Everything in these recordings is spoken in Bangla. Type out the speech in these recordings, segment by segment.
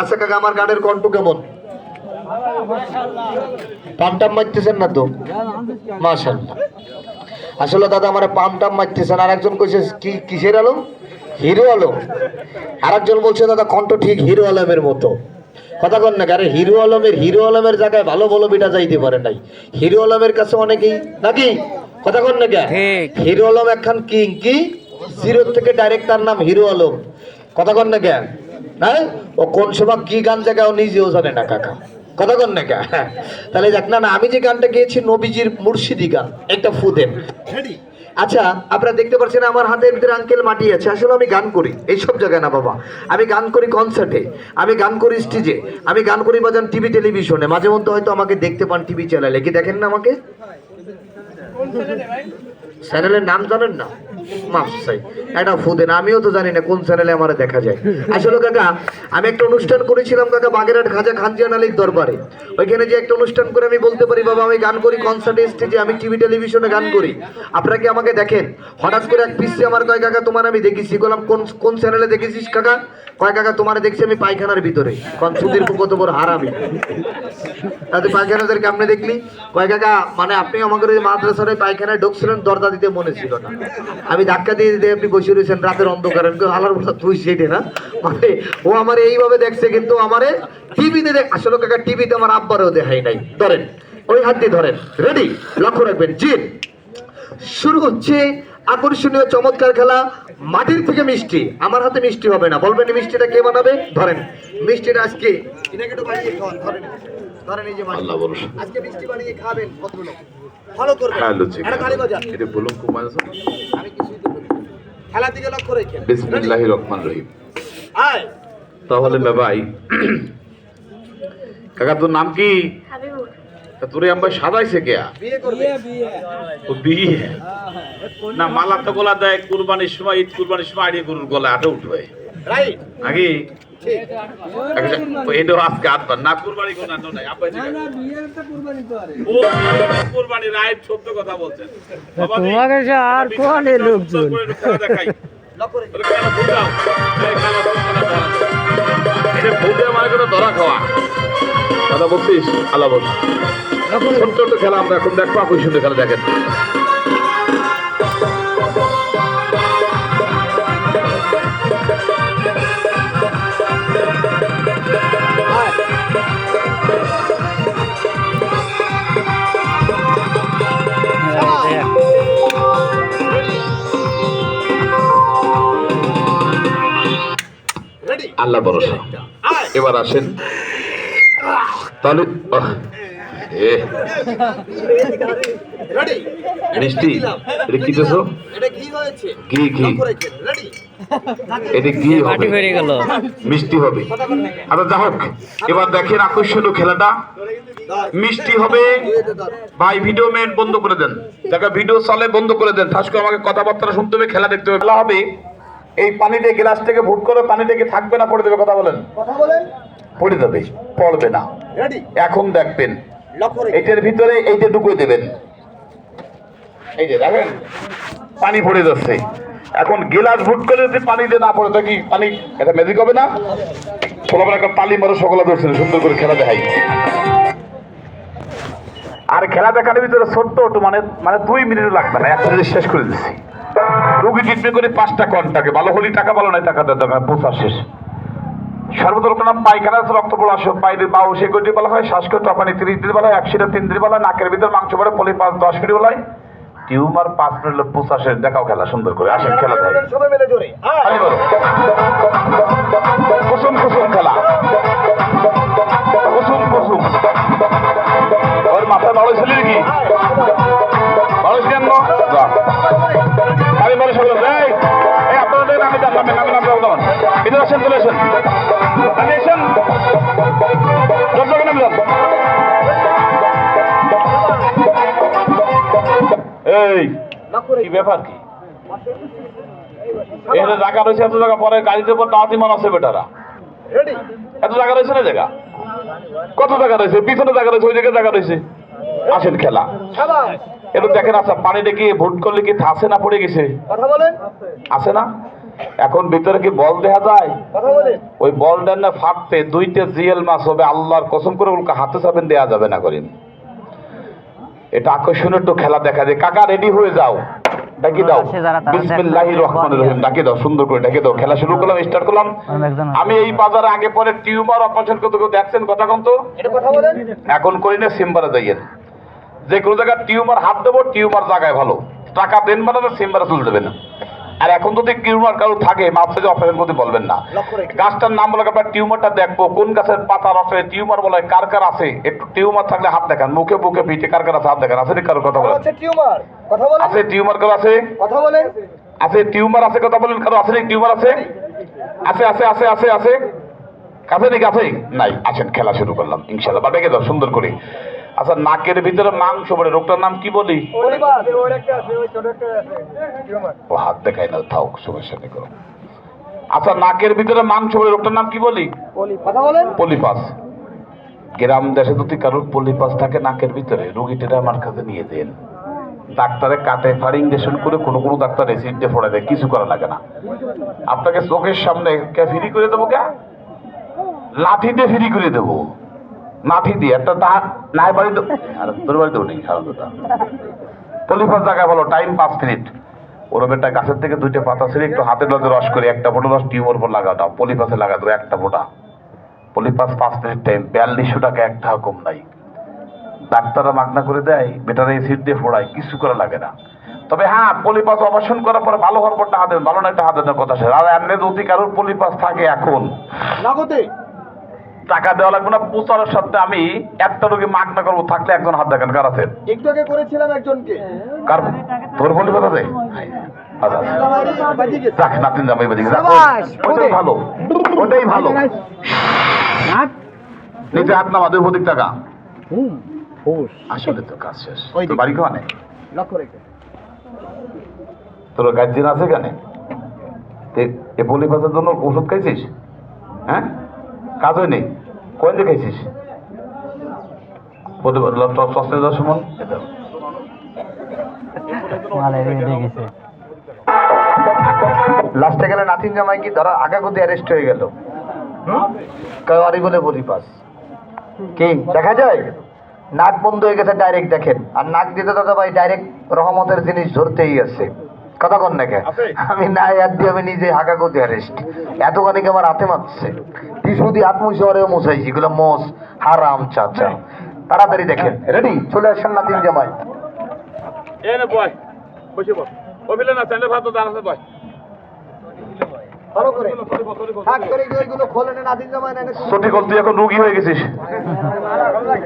আচ্ছা কাকা আমার গানের কণ্ঠ কেমন? পাম টাম মারতেছেন না তো? মাশাল্লাহ আসলে দাদা আমার পাম টাম মারতেছেন। আর একজন কইছে কি কিসের আলম হিরো আলম আর একজন বলছে দাদা কণ্ঠ ঠিক হিরো আলমের মতো। কথা কন না আরে হিরো আলমের হিরো আলমের জায়গায় ভালো ভালো বিটা যাইতে পারে নাই। হিরো আলমের কাছে অনেকেই নাকি? কথা কন না কে হিরো আলম একখান কিং কি জিরো থেকে ডাইরেক্ট তার নাম হিরো আলম। কথা কন না কে হ্যাঁ? ও কোন সময় কি গান জায়গায় ও নিজেও জানে না কাকা। কথা কন না হ্যাঁ। তাহলে দেখ না না আমি যে গানটা গেয়েছি নবীজির মুর্শিদি গান একটা ফুদেন। আচ্ছা আপনারা দেখতে পাচ্ছেন আমার হাতের ভিতরে আঙ্কেল মাটি আছে। আসলে আমি গান করি এইসব জায়গায় না বাবা। আমি গান করি কনসার্টে আমি গান করি স্টেজে আমি গান করি বাজান টিভি টেলিভিশনে মাঝে মধ্যে হয়তো আমাকে দেখতে পান টিভি চ্যানেলে কি দেখেন না আমাকে? চ্যানেলের নাম জানেন না? ফুদেন, আমিও তো কোন চ্যানেলে আমার দেখা যায়। আসলে কাকা, আমি একটা অনুষ্ঠান করেছিলাম কাকা খাজা দরবারে। ওইখানে যে একটা অনুষ্ঠান করে আমি বলতে পারি, বাবা গান করি কনসার্টে আমি টিভি টেলিভিশনে গান করি। আপনারা কি আমাকে দেখেন? হঠাৎ করে আমার কাকা, তোমার আমি দেখেছি। কোন কোন চ্যানেলে দেখেছিস কাকা? কয়, কাকা, তোমার দেখছি আমি পায়খানার ভিতরে। কত বড় হারামি তাদের পায়খানাদের কেমনে দেখলি। কয়, কাকা মানে আপনি ওই মাদ্রাসার পায়খানায় ঢুকছিলেন, দরজা দিতে মনে ছিল না। আমি ধাক্কা দিয়ে দিতে আপনি বসে রয়েছেন রাতের অন্ধকার। আমি হালার বলা তুই সেটে না? মানে ও আমার এইভাবে দেখছে কিন্তু আমারে টিভিতে দেখ আসলে কাকা টিভিতে আমার আব্বারও দেখাই নাই। ধরেন ওই হাত দিয়ে ধরেন। রেডি লক্ষ্য রাখবেন জিন। শুরু হচ্ছে আকর্ষণীয় চমৎকার খেলা মাটির থেকে মিষ্টি। আমার হাতে মিষ্টি হবে না। বলবেন মিষ্টিটা কে বানাবে? ধরেন মিষ্টিটা আজকে ধরেন। ধরেন এই যে মাটি। আল্লাহ ভরসা। আজকে মিষ্টি বানিয়ে খাবেন হ্যাঁ তালি বাজান এটা বলুন খুব মজা আমি কিছুই তো বলি খেলার দিকে লক্ষ্য রেখে। বিসমিল্লাহির রহমান রহিম। আয় তাহলে মে ভাই কাকা তোর নাম কি? তোরে আমরা সাদাইছে কে? বিয়ে করবে। ও বিয়ে? না মালা তো গলা দেয় কুরবানির সময় ঈদ কুরবানির সময় আড়িয়ে গরুর গলা আটে উঠবে। রাইট। নাকি? এটাও আজকে আটবার না কুরবানি কোন নাই আব্বাই কুরবানি রাইট কথা বলছেন। তোমাকে আর কোনে লোকজন? দেখাই। মানে করে ধরা খাওয়া। কথা বলছিস? ছোট্ট খেলা আমরা এখন দেখব আপনি সুন্দর খেলা দেখেন। আল্লাহ ভরসা। এবার আসেন। তাহলে মিষ্টি এটা কি দেছো? ঘি ঘি, ঘি। লক্ষ্য রেখে রেডি এটা কি হবে। মিষ্টি হবে। আচ্ছা যা হোক এবার দেখেন আকর্ষণীয় খেলাটা। মিষ্টি হবে। ভাই ভিডিও মেন বন্ধ করে দেন। দেখা ভিডিও চলে বন্ধ করে দেন। ঠাস আমাকে কথাবার্তা শুনতে হবে খেলা দেখতে হবে। খেলা হবে। এই পানিতে গ্লাস থেকে ভুট করে পানিটা কি থাকবে না পড়ে দেবে কথা বলেন? কথা বলেন। পড়ে দেবে পড়বে না। এখন দেখবেন। এইটার ভিতরে এইটা ঢুকিয়ে দেবেন। এই যে দেখেন পানি পড়ে যাচ্ছে। এখন গিলাস ভুট করে যদি পানিতে না পড়ে তো কি পানি? এটা ম্যাজিক হবে না? ছোটবেলা একটা পালি মারো সকলে ধরছিল সুন্দর করে খেলা দেখাই। আর খেলা দেখানোর ভিতরে ছোট্ট মানে মানে দুই মিনিট লাগবে না এক মিনিট শেষ করে দিচ্ছি। রুগী ট্রিটমেন্ট করে পাঁচটা কন্টাকে ভালো হলি টাকা ভালো নাই টাকা দেওয়া দরকার পোষা শেষ। সর্বদল পায়খানা আছে রক্ত পড়া আসে বাইরে বাউ সে কোটি বলা হয় শ্বাসকষ্ট তিরিশ দিন বলা হয় তিন দিন বলা নাকের ভিতর মাংস পড়ে পলি পাঁচ দশ মিনিট বলা টিউমার পাঁচ মিনিট দেখাও খেলা সুন্দর করে। আসেন খেলা দেয় কুসুম কুসুম খেলা। আসেন চলে আসেন যান এই কি ব্যাপার কি? এখানে জায়গা রয়েছে এত জায়গা পরে গাড়িতে উপর টাওয়াতি মান আছে বেটারা। এত জায়গা রয়েছে না জায়গা? কত জায়গা রয়েছে? পিছনে জায়গা রয়েছে ওই জায়গায় জায়গা রয়েছে। আসেন খেলা। একটু দেখেন আচ্ছা পানি দেখি ভোট করলে কি থাসে না পড়ে গেছে? কথা বলেন। আছে না? এখন ভিতরে কি বল দেখা যায়? ওই বলটা না ফাটতে দুইটা জিএল মাছ হবে আল্লাহর কসম করে উল্কা হাতে চাবেন দেয়া যাবে না করিম। এটা আকর্ষণীয় একটু খেলা দেখা যায়। কাকা রেডি হয়ে যাও। ডাকি দাও। আছে যারা তারা বিসমিল্লাহির দেখবে। রহমানির রহিম। ডাকি দাও সুন্দর করে ডাকি দাও। খেলা শুরু করলাম স্টার্ট করলাম। আমি এই বাজারে আগে পরে টিউমার অপারেশন করতে দেখছেন কথা কম তো। এটা কথা বলেন। এখন করি না সিম্বারে যাইয়েন। যে কোনো জায়গায় টিউমার হাত দেবো টিউমার জায়গায় ভালো। টাকা দেন বানাবে সিম্বারে চলে দেবেন আর এখন যদি টিউমার কারও থাকে মাপসে যে অপারেশন করতে বলবেন না। গাছটার নাম বলে আপনার টিউমারটা দেখব কোন গাছের পাতার আছে টিউমার বলে কার কার আছে একটু টিউমার থাকলে হাত দেখান মুখে বুকে পিঠে কার কার আছে হাত দেখান আছে কারও কথা বলেন? টিউমার কথা বলেন। আছে টিউমার কারও আছে? কথা বলেন। আছে টিউমার আছে কথা বলেন কারও আছে টিউমার আছে? আছে আছে আছে আছে আছে। কাছে নাকি আছে? নাই আসেন খেলা শুরু করলাম ইনশাল্লাহ বা সুন্দর করে। আচ্ছা নাকের ভিতরে মাংস পড়ে রোগটার নাম কি বলি? ও হাত দেখাই না থাও সমস্যা নেই করো আচ্ছা নাকের ভিতরে মাংস পড়ে রোগটার নাম কি বলি? পলিপাস গ্রাম দেশে যদি কারোর পলিপাস থাকে নাকের ভিতরে রুগীটা আমার কাছে নিয়ে দেন। ডাক্তারে কাটে ফাড়ি ইঞ্জেকশন করে কোনো কোনো ডাক্তার দিয়ে ফোড়া দেয় কিছু করা লাগে না। আপনাকে চোখের সামনে কে ফ্রি করে দেবো কে? লাঠি দিয়ে ফ্রি করে দেবো। লাঠি দিয়ে একটা দা নাই বাড়ি দেবো আর, তোর বাড়ি দেবো নেই খারাপ কথা জায়গায় বলো টাইম পাঁচ মিনিট ওরম একটা গাছের থেকে দুইটা পাতা ছেড়ে একটু হাতের লগে রস করে, একটা ফোটা রস টিউমার উপর লাগা দাও পলিপাসে লাগা দাও, একটা ফোটা। পলিপাস পাঁচ মিনিট টাইম বিয়াল্লিশশো টাকা একটা কম নাই। ডাক্তাররা মাগনা করে দেয়, বেটার এসিড দিয়ে ফোড়ায়, কিছু করা লাগে না। তবে হ্যাঁ পলিপাস অপারেশন করার পরে ভালো হওয়ার পর টাকা দেবেন ভালো না টাকা দেবেন কথা শেষ আর এমনি যদি কারোর পলিপাস থাকে এখন। লাগতে? টাকা দেওয়া লাগবে না প্রচারের সাথে আমি একটা রোগী মাগনা করব থাকলে একজন হাত দেখেন কার আছেন একটু আগে করেছিলাম একজনকে। কার? তোর পলিপাস আছে। বাজি গেছে যাক নাতিন জামাই বাদিকে যাক ওটাই ভালো ওটাই ভালো। নিচে হাত নামা দুই প্রতীক টাকা। আসলে তো কাজ শেষ। তোর দিকে। বাড়ি কোয়ানে লক্ষ্য তোর গার্জিয়ান আছে কেন এ পলি পাতার জন্য ওষুধ খাইছিস? হ্যাঁ? কাজ নেই। সস্তে দশ লাস্টে গেলে নাতিন জামাই কি ধরা আগাগোতে অ্যারেস্ট হয়ে গেল? কারি বলে বলি পাস। কি দেখা যায়? নাক বন্ধ হয়ে গেছে ডাইরেক্ট দেখেন। আর নাক দিতে দাদা ভাই ডাইরেক্ট রহমতের জিনিস ধরতেই আছে। কথা কন নাকি আমি না হাত দিয়ে আমি নিজে হাগাগতি অ্যারেস্ট এতখানি আমার হাতে মারছে? এগুলো মোস হারাম চাচা। তাড়াতাড়ি দেখেন। রেডি চলে আসেন নাতিন জামাই। এনে বয় বসে বল ওবিলে না স্যান্ডে ভাত দাঁড়া বয়। ভালো করে। থাক করে ওইগুলো খোলে না নাতিন জামাই সত্যি কল তুই এখন রোগী হয়ে গেছিস।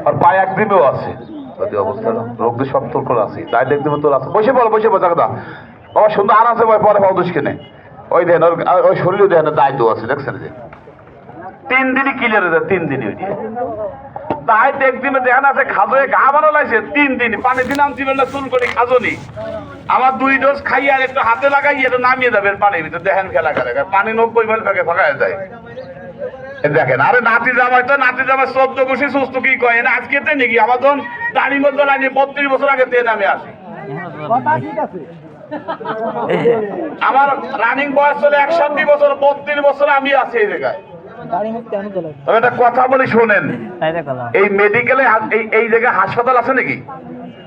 আর পায়ে একদিনও আছে। অবস্থা রোগ সব তোর করে আছে। তাই দেখতে তোর আছে। বসে বল বসে বল জাগদা বাবা, সুন্দর আছে ভাই পরে পাও দুষ কেনে। ওই দেন, ওর ওই শরীরে দেন, দায়িত্ব আছে, দেখছেন যে। তিন দিনই ক্লিয়ার হয়ে যায়, তিন দিনই ওই দিয়ে। তাই দেখদিনে দেখেন আছে খাজয়ে গা ভালো লাগছে তিন দিন। পানি দিন আনছি না চুল করে খাজনি আমার দুই ডোজ খাইয়ে আর একটু হাতে লাগাই এটা নামিয়ে দেবেন পানির ভিতরে দেখেন খেলা করে পানি নব্বই ভাগ ফাঁকে ফাঁকা যায়। দেখেন, আরে নাতি জামাই তো, নাতি জামাই চোদ্দ বসে সুস্থ, কি কয় না? আজকে তে নাকি আমার তখন দাড়ির মধ্যে লাগে বত্রিশ বছর আগে তেন আমি আসি। আমার রানিং বয়স চলে একষট্টি বছর, বত্রিশ বছর আমি আছি এই জায়গায়। তবে একটা কথা বলি, শোনেন। এই মেডিকেলে এই জায়গায় হাসপাতাল আছে নাকি?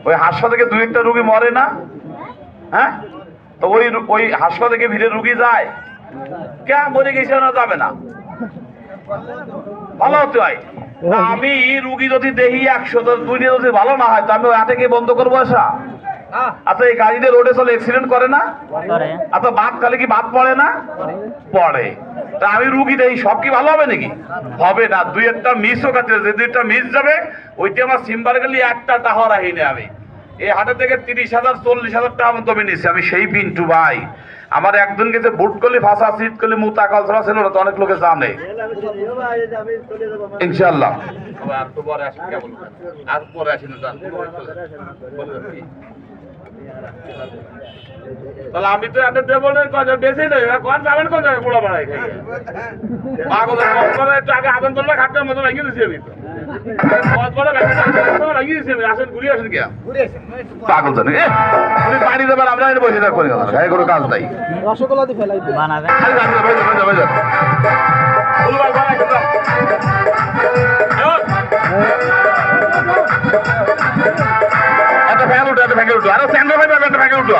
ওই হাসপাতালে দুই একটা রুগী মরে না? হ্যাঁ? তো ওই ওই হাসপাতালে ভিড়ে রুগী যায়? কে মরে গেছে না যাবে না? ভালো হতে হয়। আমি রুগী যদি দেখি একশো দুইটা যদি ভালো না হয়, তো আমি ওই গিয়ে বন্ধ করব আসা আচ্ছা এই গাড়িতে রোডে চলে এক্সিডেন্ট করে না? আচ্ছা বাদ কালে কি বাদ পড়ে না? পড়ে। তা আমি রুগী দেই সব কি ভালো হবে নাকি? হবে না দুই একটা মিস মিসও কাছে যে দুইটা মিস যাবে ওইটা আমার সিম্বার গেলি একটা টাহর আহিনে আমি। এই হাটে থেকে তিরিশ হাজার চল্লিশ হাজার টাকা আমার দমে নিচ্ছি আমি সেই পিন্টু ভাই। আমার একজন গেছে বুট করলে ফাঁসা সিট করলে মুতা কালসরা ছিল না, তো অনেক লোকে জানে। ইনশাল্লাহ তাহলে আমি তো এত বেশি নেই? কোন আগে মতো আমি তো। কত বড় লাগিয়ে দিচ্ছি আমি আসেন ঘুরিয়ে আসেন কে পাগল জানে তুমি পানি দেবেন আমরা এনে বসে থাকব গায়ে কোনো কাজ নাই। রসগোল্লা খালি ফেলাই একটা ফ্যান উঠো একটা ফ্যান উঠো আরে স্যান্ডেল ভাই একটা ফ্যান উঠো।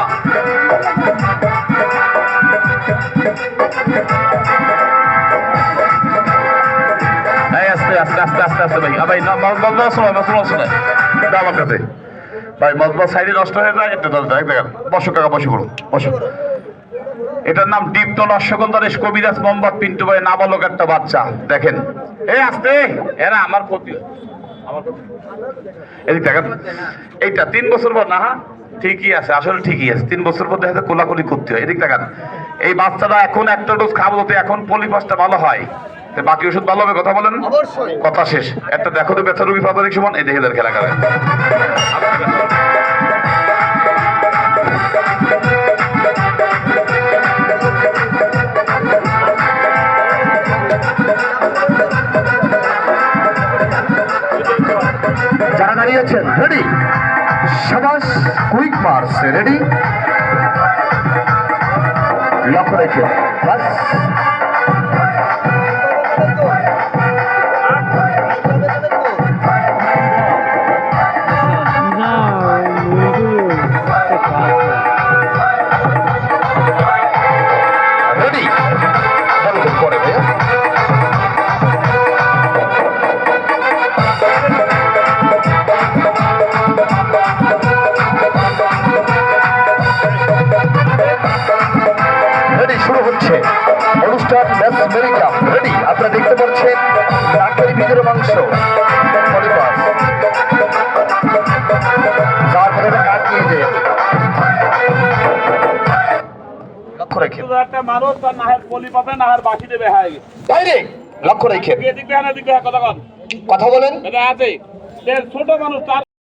আস্তে আস্তে আস্তে ভাই। ভাই আমার কাছে। ভাই সাইডে নষ্ট হয়ে যায় দেখেন। বসো কাকা করুন বসো এটার নাম দীপ্ত কবিরাজ মোহাম্মদ পিন্টু ভাই, নাবালক একটা বাচ্চা, দেখেন। আসতে এরা আমার ক্ষতি। দেখেন, এইটা তিন বছর পর, না? ঠিকই আছে, আসলে ঠিকই আছে। তিন বছর পর দেখা কোলাকুলি করতে হয়। এদিক দেখেন, এই বাচ্চাটা এখন একটা ডোজ খাব এখন পলিপাসটা ভালো হয়। বাকি ওষুধ ভালো হবে কথা বলেন। কথা শেষ। একটা দেখো তো ব্যথা রুগী ফাদারিক সমান এই দেখে খেলা করে। যারা দাঁড়িয়েছেন রেডি সাবাস কুইক মার্স রেডি অনুষ্ঠান ম্যাচ আমেরিকা রেডি আপনারা দেখতে পাচ্ছেন ডাক্তারি ভিতরে মাংস। পলিপাস তারপরে এটা কাট লক্ষ্য রেখে একটা মানুষ তার নাহের পলি পাবে নাহের বাকি দেবে হ্যাঁ। লক্ষ্য রেখে কথা বলেন। ছোট মানুষ তার